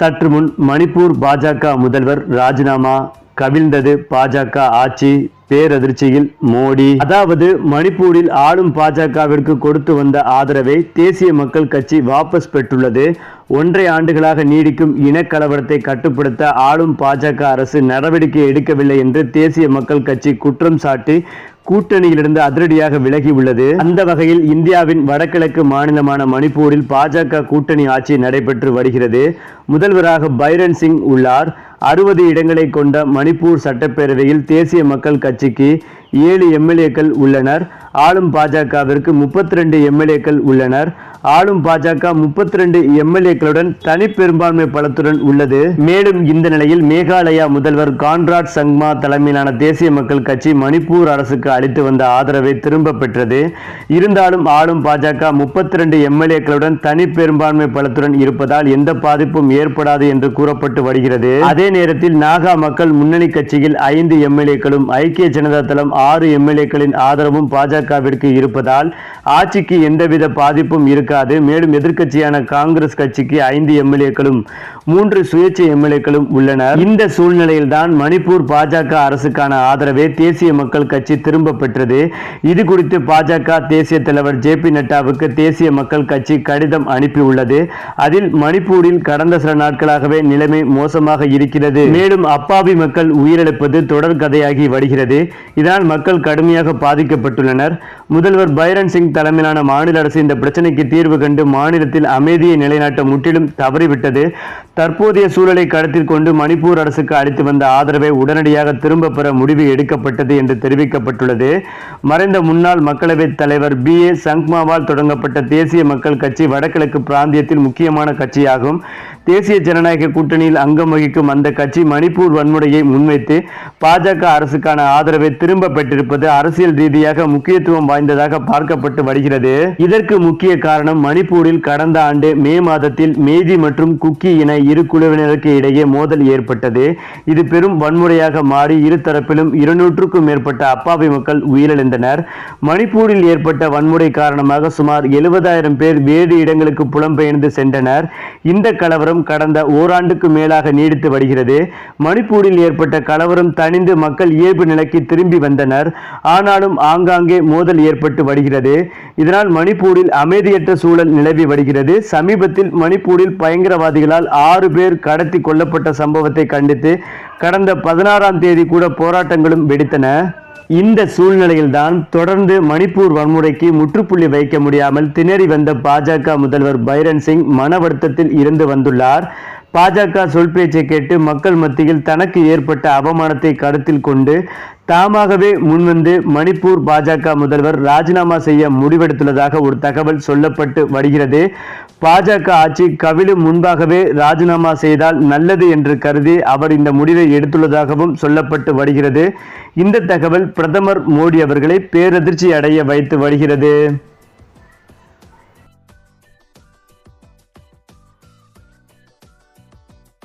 சற்று முன் மணிப்பூர் பாஜக முதல்வர் ராஜினாமா கவிழ்ந்தது. பாஜக ஆட்சி பேரதிர்ச்சியில் மோடி. அதாவது மணிப்பூரில் ஆளும் பாஜகவிற்கு கொடுத்து வந்த ஆதரவை தேசிய மக்கள் கட்சி வாபஸ் பெற்றுள்ளது. ஒன்றை ஆண்டுகளாக நீடிக்கும் இனக்கலவரத்தை கட்டுப்படுத்த ஆளும் பாஜக அரசு நடவடிக்கை எடுக்கவில்லை என்று தேசிய மக்கள் கட்சி குற்றம் சாட்டி கூட்டணியிலிருந்து அதிரடியாக விலகி உள்ளது. அந்த வகையில் இந்தியாவின் வடகிழக்கு மாநிலமான மணிப்பூரில் பாஜக கூட்டணி ஆட்சி நடைபெற்று வருகிறது. முதல்வராக பைரன் சிங் உள்ளார். அறுபது இடங்களை கொண்ட மணிப்பூர் சட்டப்பேரவையில் தேசிய மக்கள் கட்சிக்கு ஏழு எம்எல்ஏக்கள் உள்ளனர். ஆளும் பாஜகவிற்கு முப்பத்தி ரெண்டு எம்எல்ஏக்கள் உள்ளனர். ஆளும் பாஜக முப்பத்தி ரெண்டு எம்எல்ஏக்களுடன் தனி பெரும்பான்மை பலத்துடன் உள்ளது. மேலும் இந்த நிலையில் மேகாலயா முதல்வர் கான்ராட் சங்மா தலைமையிலான தேசிய மக்கள் கட்சி மணிப்பூர் அரசுக்கு அளித்து வந்த ஆதரவை திரும்ப பெற்றது. இருந்தாலும் ஆளும் பாஜக முப்பத்தி ரெண்டு எம்எல்ஏக்களுடன் தனி பெரும்பான்மை பலத்துடன் இருப்பதால் எந்த பாதிப்பும் ஏற்படாது என்று கூறப்பட்டு வருகிறது. அதே நேரத்தில் நாகா மக்கள் முன்னணி கட்சியில் ஐந்து எம்எல்ஏக்களும் ஐக்கிய ஜனதா தளம் ஆறு எம்எல்ஏக்களின் ஆதரவும் பாஜகவிற்கு இருப்பதால் ஆட்சிக்கு எந்தவித பாதிப்பும் இருக்காது. மேலும் எதிர்க்கட்சியான காங்கிரஸ் கட்சிக்கு ஐந்து எம்எல்ஏக்களும் மூன்று சுயேட்சை எம்எல்ஏக்களும் உள்ளனர். இந்த சூழ்நிலையில்தான் மணிப்பூர் பாஜக அரசுக்கான ஆதரவை தேசிய மக்கள் கட்சி திரும்ப பெற்றது. இது குறித்து பாஜக தேசிய தலைவர் ஜே பி நட்டாவுக்கு தேசிய மக்கள் கட்சி கடிதம் அனுப்பியுள்ளது. அதில் மணிப்பூரில் கடந்த சில நாட்களாகவே நிலைமை மோசமாக இருக்கிறது. மேலும் அப்பாவி மக்கள் உயிரிழப்பது தொடர் கதையாகி வருகிறது. இதனால் மக்கள் கடுமையாக பாதிக்கப்பட்டுள்ளனர். முதல்வர் பைரன் சிங் தலைமையிலான மாநில அரசு இந்த பிரச்சனைக்கு தீர்வு கண்டு மாநிலத்தில் அமைதியை நிலைநாட்ட முற்றிலும் தவறிவிட்டது. தற்போதைய சூழலை கருத்தில் கொண்டு மணிப்பூர் அரசுக்கு அளித்து வந்த ஆதரவை உடனடியாக திரும்ப பெற முடிவு எடுக்கப்பட்டது என்று தெரிவிக்கப்பட்டுள்ளது. மறைந்த முன்னாள் மக்களவைத் தலைவர் பி. ஏ. சங்மாவால் தொடங்கப்பட்ட தேசிய மக்கள் கட்சி வடகிழக்கு பிராந்தியத்தில் முக்கியமான கட்சியாகும். தேசிய ஜனநாயக கூட்டணியில் அங்கம் வகிக்கும் அந்த கட்சி மணிப்பூர் வன்முறையை முன்வைத்து பாஜக அரசுக்கான ஆதரவை திரும்ப பெற்றிருப்பது அரசியல் ரீதியாக முக்கியத்துவம் வாய்ந்ததாக பார்க்கப்பட்டு வருகிறது. இதற்கு முக்கிய காரணம் மணிப்பூரில் கடந்த ஆண்டு மே மாதத்தில் மேதி மற்றும் குக்கி என இரு குழுவினருக்கு இடையே மோதல் ஏற்பட்டது. இது பெரும் வன்முறையாக மாறி இரு தரப்பிலும் இருநூற்றுக்கும் மேற்பட்ட அப்பாவி மக்கள் உயிரிழந்தனர். மணிப்பூரில் ஏற்பட்ட வன்முறை காரணமாக சுமார் எழுபதாயிரம் பேர் வேறு இடங்களுக்கு புலம்பெயர்ந்து சென்றனர். இந்த கலவரம் கடந்த ஓராண்டுக்கு மேலாக நீடித்து வருகிறது. மணிப்பூரில் ஏற்பட்ட கலவரம் தணிந்து மக்கள் இயல்பு நிலைக்கு திரும்பி வந்தனர். ஆனாலும் ஆங்காங்கே மோதல் ஏற்பட்டு வருகிறது. இதனால் மணிப்பூரில் அமைதியற்ற சூழல் நிலவி வருகிறது. சமீபத்தில் மணிப்பூரில் பயங்கரவாதிகளால் ஆறு பேர் கடத்தி கொல்லப்பட்ட சம்பவத்தை கண்டித்து கடந்த பதினாறாம் தேதி கூட போராட்டங்களும் வெடித்தன. இந்த சூழ்நிலையில்தான் தொடர்ந்து மணிப்பூர் வன்முறைக்கு முற்றுப்புள்ளி வைக்க முடியாமல் திணறி வந்த பாஜக முதல்வர் பைரன் சிங் மன வருத்தத்தில் இருந்து வந்துள்ளார். பாஜக சொல் பேச்சை கேட்டு மக்கள் மத்தியில் தனக்கு ஏற்பட்ட அவமானத்தை கருத்தில் கொண்டு தாமாகவே முன்வந்து மணிப்பூர் பாஜக முதல்வர் ராஜினாமா செய்ய முடிவெடுத்துள்ளதாக ஒரு தகவல் சொல்லப்பட்டு வருகிறது. பாஜக ஆட்சி கவிழும் முன்பாகவே ராஜினாமா செய்தால் நல்லது என்று கருதி அவர் இந்த முடிவை எடுத்துள்ளதாகவும் சொல்லப்பட்டு வருகிறது. இந்த தகவல் பிரதமர் மோடி அவர்களை பேரதிர்ச்சி அடைய வைத்து வருகிறது.